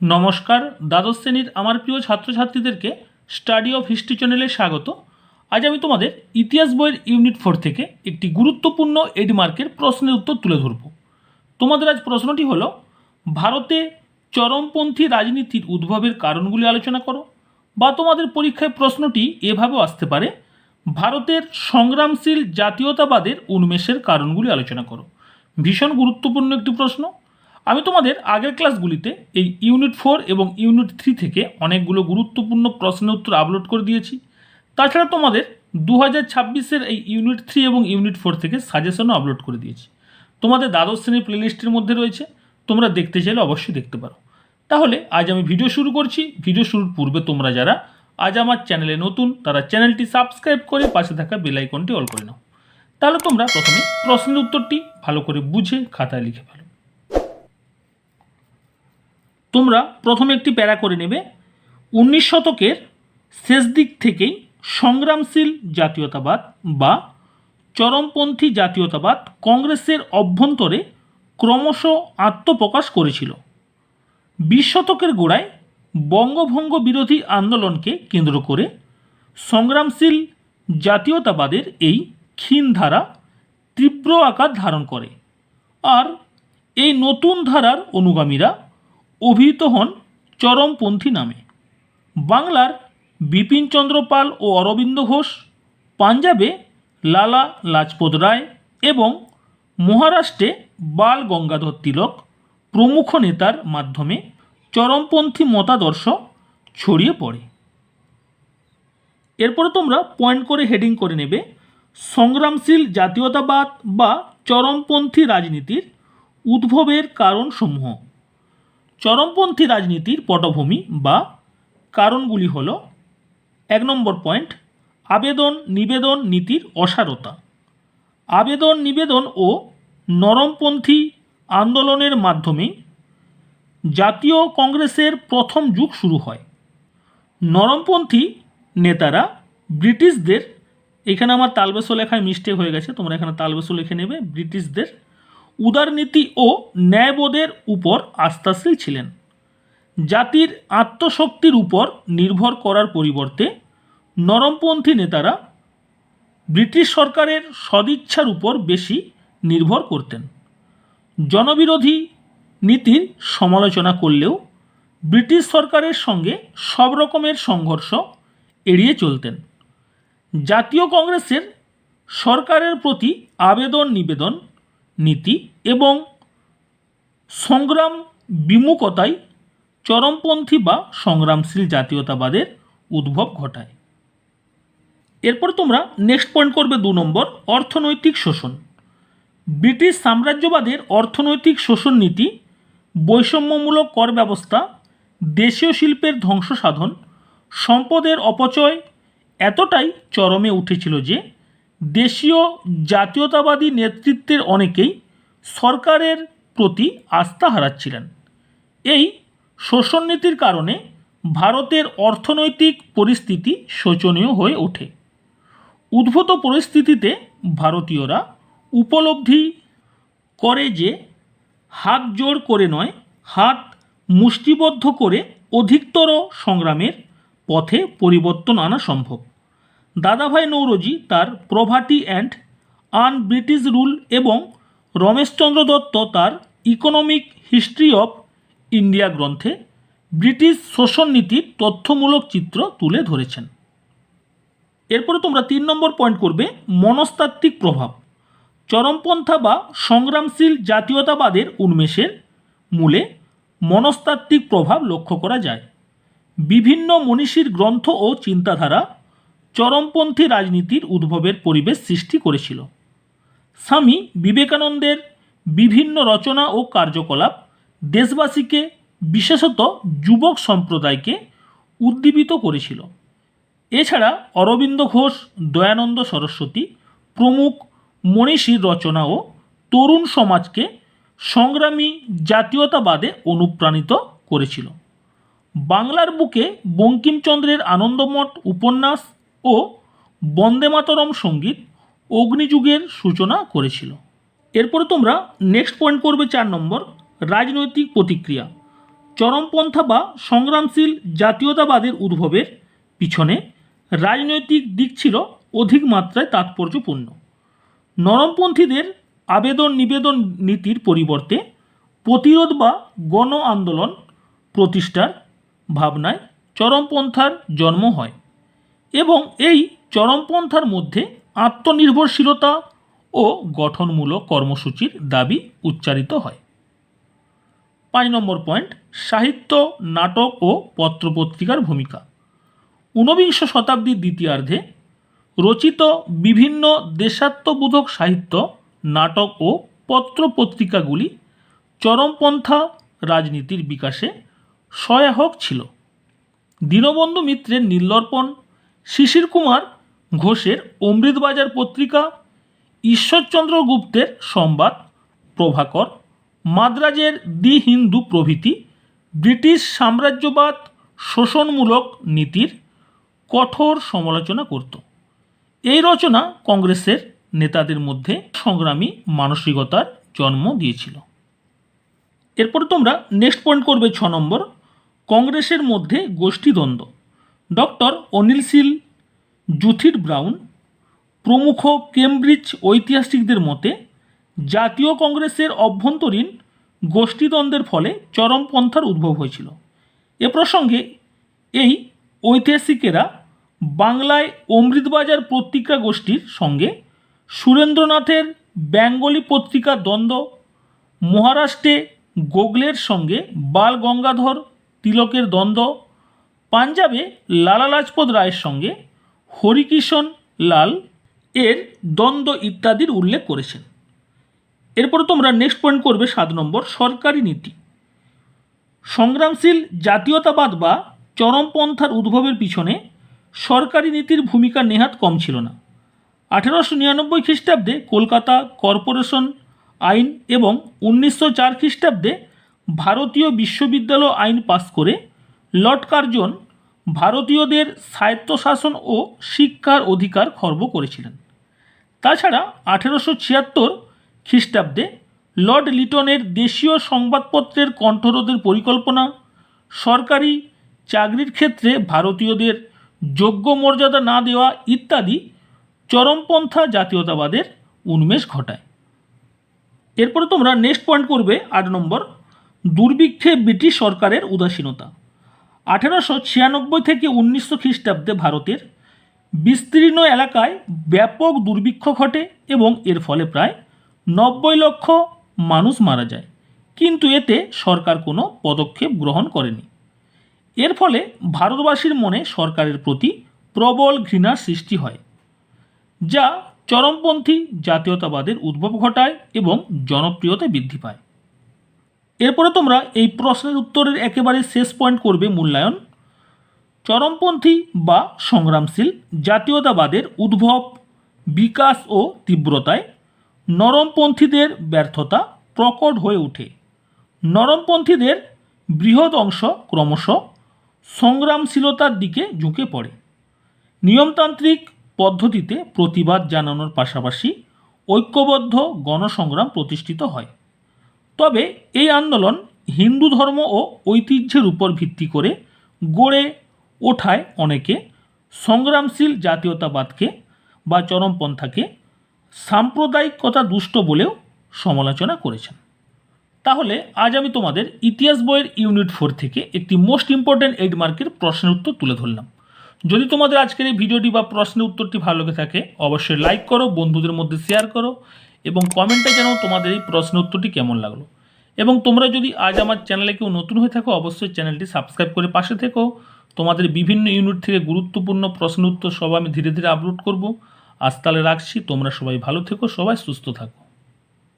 নমস্কার, দ্বাদশ শ্রেণির আমার প্রিয় ছাত্রছাত্রীদেরকে স্টাডি অফ হিস্ট্রি চ্যানেলে স্বাগত। আজ আমি তোমাদের ইতিহাস বইয়ের ইউনিট ফোর থেকে একটি গুরুত্বপূর্ণ এডমার্কের প্রশ্নের উত্তর তুলে ধরব। তোমাদের আজ প্রশ্নটি হলো, ভারতে চরমপন্থী রাজনীতির উদ্ভবের কারণগুলি আলোচনা করো, বা তোমাদের পরীক্ষায় প্রশ্নটি এভাবেও আসতে পারে, ভারতের সংগ্রামশীল জাতীয়তাবাদের উন্মেষের কারণগুলি আলোচনা করো। ভীষণ গুরুত্বপূর্ণ একটি প্রশ্ন। আমি তোমাদের আগের ক্লাসগুলিতে এই ইউনিট ফোর এবং ইউনিট থ্রি থেকে অনেকগুলো গুরুত্বপূর্ণ প্রশ্নের উত্তর আপলোড করে দিয়েছি। তাছাড়া তোমাদের দু হাজার ছাব্বিশের এই ইউনিট থ্রি এবং ইউনিট ফোর থেকে সাজেশনও আপলোড করে দিয়েছি। তোমাদের দ্বাদশ শ্রেণির প্লেলিস্টের মধ্যে রয়েছে। তোমরা দেখতে চাইলে অবশ্যই দেখতে পারো। তাহলে আজ আমি ভিডিও শুরু করছি। ভিডিও শুরুর পূর্বে তোমরা যারা আজ আমার চ্যানেলে নতুন, তারা চ্যানেলটি সাবস্ক্রাইব করে পাশে থাকা বেল আইকনটি অল করে নাও। তাহলে তোমরা প্রথমে প্রশ্নের উত্তরটি ভালো করে বুঝে খাতায় লিখে ফেলো। তোমরা প্রথমে একটি প্যারা করে নেবে। উনিশ শতকের শেষ দিক থেকেই সংগ্রামশীল জাতীয়তাবাদ বা চরমপন্থী জাতীয়তাবাদ কংগ্রেসের অভ্যন্তরে ক্রমশ আত্মপ্রকাশ করেছিল। বিশ শতকের গোড়ায় বঙ্গভঙ্গ বিরোধী আন্দোলনকে কেন্দ্র করে সংগ্রামশীল জাতীয়তাবাদের এই ক্ষীণ ধারা তীব্র আকার ধারণ করে। আর এই নতুন ধারার অনুগামীরা অভিহিত হন চরমপন্থী নামে। বাংলার বিপিনচন্দ্র পাল ও অরবিন্দ ঘোষ, পাঞ্জাবে লালা লাজপত রায় এবং মহারাষ্ট্রে বাল গঙ্গাধর তিলক প্রমুখ নেতার মাধ্যমে চরমপন্থী মতাদর্শ ছড়িয়ে পড়ে। এরপরে তোমরা পয়েন্ট করে হেডিং করে নেবে সংগ্রামশীল জাতীয়তাবাদ বা চরমপন্থী রাজনীতির উদ্ভবের কারণসমূহ। চরমপন্থী রাজনীতির পটভূমি বা কারণগুলি হল এক নম্বর পয়েন্ট, আবেদন নিবেদন নীতির অসারতা। আবেদন নিবেদন ও নরমপন্থী আন্দোলনের মাধ্যমে জাতীয় কংগ্রেসের প্রথম যুগ শুরু হয়। নরমপন্থী নেতারা ব্রিটিশদের, এখানে আমার তালবেসো লেখায় মিস্টেক হয়ে গেছে, তোমরা এখানে তালবেসো লিখে নেবে, ব্রিটিশদের উদারনীতি ও ন্যায়বোধের উপর আস্থাশীল ছিলেন। জাতির আত্মশক্তির উপর নির্ভর করার পরিবর্তে নরমপন্থী নেতারা ব্রিটিশ সরকারের সদিচ্ছার উপর বেশি নির্ভর করতেন। জনবিরোধী নীতির সমালোচনা করলেও ব্রিটিশ সরকারের সঙ্গে সব রকমের সংঘর্ষ এড়িয়ে চলতেন। জাতীয় কংগ্রেসের সরকারের প্রতি আবেদন নিবেদন নীতি এবং সংগ্রাম বিমুখতায় চরমপন্থী বা সংগ্রামশীল জাতীয়তাবাদের উদ্ভব ঘটায়। এরপর তোমরা নেক্সট পয়েন্ট করবে দু নম্বর, অর্থনৈতিক শোষণ। ব্রিটিশ সাম্রাজ্যবাদের অর্থনৈতিক শোষণ নীতি, বৈষম্যমূলক কর ব্যবস্থা, দেশীয় শিল্পের ধ্বংস সাধন, সম্পদের অপচয় এতটাই চরমে উঠেছিল যে দেশীয় জাতীয়তাবাদী নেতৃত্বের অনেকেই সরকারের প্রতি আস্থা হারাচ্ছিলেন। এই শোষণ নীতির কারণে ভারতের অর্থনৈতিক পরিস্থিতি শোচনীয় হয়ে ওঠে। উদ্ভূত পরিস্থিতিতে ভারতীয়রা উপলব্ধি করে যে হাত জোড় করে নয়, হাত মুষ্টিবদ্ধ করে অধিকতর সংগ্রামের পথে পরিবর্তন আনা সম্ভব। দাদাভাই নৌরজি তার poverty and un British rule এবং রমেশচন্দ্র দত্ত তার ইকোনমিক হিস্ট্রি অফ ইন্ডিয়া গ্রন্থে ব্রিটিশ শোষণ নীতির তথ্যমূলক চিত্র তুলে ধরেছেন। এরপরে তোমরা তিন নম্বর পয়েন্ট করবে, মনস্তাত্ত্বিক প্রভাব। চরমপন্থা বা সংগ্রামশীল জাতীয়তাবাদের উন্মেষের মূলে মনস্তাত্ত্বিক প্রভাব লক্ষ্য করা যায়। বিভিন্ন মনীষীর গ্রন্থ ও চিন্তাধারা চরমপন্থী রাজনীতির উদ্ভবের পরিবেশ সৃষ্টি করেছিল। স্বামী বিবেকানন্দের বিভিন্ন রচনা ও কার্যকলাপ দেশবাসীকে, বিশেষত যুবক সম্প্রদায়কে, উদ্দীপিত করেছিল। এছাড়া অরবিন্দ ঘোষ, দয়ানন্দ সরস্বতী, প্রমুখ মনীষীর রচনা ও তরুণ সমাজকে সংগ্রামী জাতীয়তাবাদে অনুপ্রাণিত করেছিল। বাংলার বুকে বঙ্কিমচন্দ্রের আনন্দমঠ উপন্যাস ও বন্দে মাতরম সংগীত অগ্নিযুগের সূচনা করেছিল। এরপরে তোমরা নেক্সট পয়েন্ট করবে চার নম্বর, রাজনৈতিক প্রতিক্রিয়া। চরমপন্থা বা সংগ্রামশীল জাতীয়তাবাদের উদ্ভবের পিছনে রাজনৈতিক দিক ছিল অধিক মাত্রায় তাৎপর্যপূর্ণ। নরমপন্থীদের আবেদন নিবেদন নীতির পরিবর্তে প্রতিরোধ বা গণ আন্দোলন প্রতিষ্ঠার ভাবনায় চরমপন্থার জন্ম হয়। এবং এই চরমপন্থার মধ্যে আত্মনির্ভরশীলতা ও গঠনমূলক কর্মসূচির দাবি উচ্চারিত হয়। পাঁচ নম্বর পয়েন্ট, সাহিত্য, নাটক ও পত্রপত্রিকার ভূমিকা। ঊনবিংশ শতাব্দীর দ্বিতীয়ার্ধে রচিত বিভিন্ন দেশাত্মবোধক সাহিত্য, নাটক ও পত্রপত্রিকাগুলি চরমপন্থা রাজনীতির বিকাশে সহায়ক ছিল। দীনবন্ধু মিত্রের নীলদর্পণ শিশির কুমার ঘোষের অমৃতবাজার পত্রিকা, ঈশ্বরচন্দ্র গুপ্তের সংবাদ, প্রভাকর, মাদ্রাজের দি হিন্দু প্রভৃতি, ব্রিটিশ সাম্রাজ্যবাদ শোষণমূলক নীতির কঠোর সমালোচনা করত। এই রচনা কংগ্রেসের নেতাদের মধ্যে সংগ্রামী মানসিকতার জন্ম দিয়েছিল। এরপর তোমরা নেক্সট পয়েন্ট করবে ছ নম্বর, কংগ্রেসের মধ্যে গোষ্ঠীদ্বন্দ্ব। ডক্টর অনিল সিল জুথির ব্রাউন, প্রমুখ কেমব্রিজ ঐতিহাসিকদের মতে, জাতীয় কংগ্রেসের অভ্যন্তরীণ গোষ্ঠীদ্বন্দ্বের ফলে চরমপন্থার উদ্ভব হয়েছিল। এ প্রসঙ্গে এই ঐতিহাসিকেরা বাংলায় অমৃতবাজার পত্রিকা গোষ্ঠীর সঙ্গে সুরেন্দ্রনাথের বেঙ্গলি পত্রিকা দ্বন্দ্ব, মহারাষ্ট্রে গোগলের সঙ্গে বাল গঙ্গাধর তিলকের দ্বন্দ্ব পাঞ্জাবে লালা লাজপত রায়ের সঙ্গে হরিকিষণ লাল এর দ্বন্দ্ব ইত্যাদির উল্লেখ করেছেন। এরপরে তোমরা নেক্সট পয়েন্ট করবে সাত নম্বর, সরকারি নীতি। সংগ্রামশীল, জাতীয়তাবাদ বা চরমপন্থার উদ্ভবের পিছনে সরকারি নীতির ভূমিকা নেহাত কম ছিল না। আঠেরোশো নিরানব্বই খ্রিস্টাব্দে কলকাতা কর্পোরেশন আইন এবং উনিশশো চার খ্রিস্টাব্দে ভারতীয় বিশ্ববিদ্যালয় আইন পাস করে লর্ড কার্জন ভারতীয়দের স্বায়ত্তশাসন ও শিক্ষার অধিকার খর্ব করেছিলেন। তাছাড়া আঠেরোশো ছিয়াত্তর খ্রিস্টাব্দে লর্ড লিটনের দেশীয় সংবাদপত্রের কণ্ঠরোধের পরিকল্পনা, সরকারি চাকরির ক্ষেত্রে ভারতীয়দের যোগ্য মর্যাদা না দেওয়া ইত্যাদি চরমপন্থা জাতীয়তাবাদের উন্মেষ ঘটায়। এরপরে তোমরা নেক্সট পয়েন্ট করবে আট নম্বর, দুর্ভিক্ষে ব্রিটিশ সরকারের উদাসীনতা। আঠেরোশো ছিয়ানব্বই থেকে উনিশশো খ্রিস্টাব্দে ভারতের বিস্তীর্ণ এলাকায় ব্যাপক দুর্ভিক্ষ ঘটে এবং এর ফলে প্রায় নব্বই লক্ষ মানুষ মারা যায়। কিন্তু এতে সরকার কোনো পদক্ষেপ গ্রহণ করেনি। এর ফলে ভারতবাসীর মনে সরকারের প্রতি প্রবল ঘৃণার সৃষ্টি হয়, যা চরমপন্থী জাতীয়তাবাদের উদ্ভব ঘটায় এবং জনপ্রিয়তা বৃদ্ধি পায়। এরপরে তোমরা এই প্রশ্নের উত্তরের একেবারে শেষ পয়েন্ট করবে মূল্যায়ন, চরমপন্থী বা সংগ্রামশীল, জাতীয়তাবাদের উদ্ভব, বিকাশ ও তীব্রতায়, নরমপন্থীদের ব্যর্থতা প্রকট হয়ে ওঠে। নরমপন্থীদের বৃহৎ অংশ ক্রমশ সংগ্রামশীলতার দিকে ঝুঁকে পড়ে। নিয়মতান্ত্রিক পদ্ধতিতে প্রতিবাদ জানানোর পাশাপাশি ঐক্যবদ্ধ গণসংগ্রাম প্রতিষ্ঠিত হয়। তবে এই আন্দোলন হিন্দু ধর্ম ও ঐতিহ্যের উপর ভিত্তি করে গড়ে ওঠায় অনেকে, সংগ্রামশীল জাতীয়তাবাদকে বা চরমপন্থাকে সাম্প্রদায়িকতা দুষ্ট বলেও সমালোচনা করেছেন। তাহলে আজ আমি তোমাদের ইতিহাস বইয়ের ইউনিট ফোর থেকে একটি মোস্ট ইম্পর্ট্যান্ট এইট মার্কের প্রশ্নের উত্তর তুলে ধরলাম। যদি তোমাদের আজকের এই ভিডিওটি বা প্রশ্নের উত্তরটি ভালো লেগে থাকে, অবশ্যই লাইক করো, বন্ধুদের মধ্যে শেয়ার করো এবং কমেন্টে জানাও তোমাদের এই প্রশ্ন উত্তরটি কেমন লাগল। এবং তোমরা যদি আজ আমার চ্যানেলে কেউ নতুন হয়ে থাকো, অবশ্যই চ্যানেলটি সাবস্ক্রাইব করে পাশে থেকো। তোমাদের বিভিন্ন ইউনিট থেকে গুরুত্বপূর্ণ প্রশ্ন উত্তর সব আমি ধীরে ধীরে আপলোড করব। আজ তাহলে রাখছি, তোমরা সবাই ভালো থেকো, সবাই সুস্থ থাকো।